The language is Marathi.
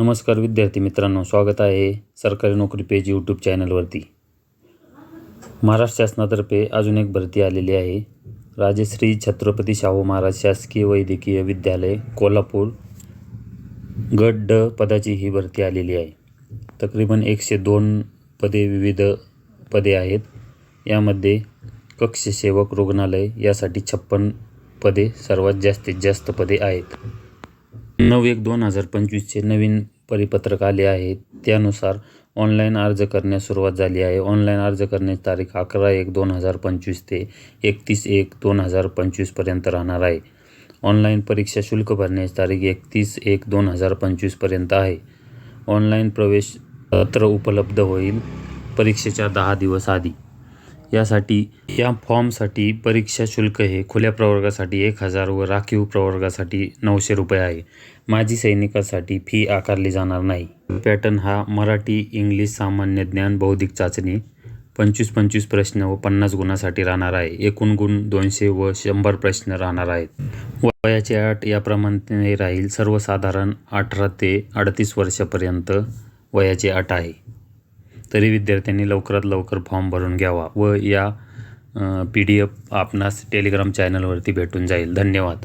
नमस्कार विद्यार्थी मित्रांनो स्वागत आहे सरकारी नोकरी पेज यूट्यूब चॅनलवरती महाराष्ट्र शासनातर्फे अजून एक भरती आलेली आहे. राजश्री छत्रपती शाहू महाराज शासकीय वैद्यकीय विद्यालय कोल्हापूर गट ड पदाची ही भरती आलेली आहे. तकरीबन एकशे दोन पदे विविध पदे आहेत. यामध्ये कक्षसेवक रुग्णालय यासाठी छप्पन पदे सर्वात जास्तीत जास्त पदे आहेत. नऊ एक दोन हजार पंचवीसचे नवीन परिपत्रक आले आहे. त्यानुसार ऑनलाईन अर्ज करण्यास सुरुवात झाली आहे. ऑनलाईन अर्ज करण्याची तारीख अकरा एक दोन हजार पंचवीस ते एकतीस एक दोन हजार पंचवीसपर्यंत राहणार आहे. ऑनलाईन परीक्षा शुल्क भरण्याची तारीख एकतीस एक दोन हजार पंचवीसपर्यंत आहे. ऑनलाईन प्रवेश पत्र उपलब्ध होईल परीक्षेच्या दहा दिवस आधी. यासाठी या फॉर्मसाठी परीक्षा शुल्क हे खुल्या प्रवर्गासाठी एक हजार व राखीव प्रवर्गासाठी नऊशे रुपये आहे. माजी सैनिकासाठी फी आकारली जाणार नाही. पॅटर्न हा मराठी इंग्लिश सामान्य ज्ञान बौद्धिक चाचणी पंचवीस पंचवीस प्रश्न व पन्नास गुणासाठी राहणार आहे. एकूण गुण दोनशे व शंभर प्रश्न राहणार आहेत. वयाची अट याप्रमाणे राहील सर्वसाधारण अठरा ते अडतीस वर्षापर्यंत वयाची अट आहे. तरी विद्यार्थ्यांनी लवकरात लवकर फॉर्म भरून घ्यावा व या पी डी एफ आपणास टेलिग्राम चॅनलवरती भेटून जाईल. धन्यवाद.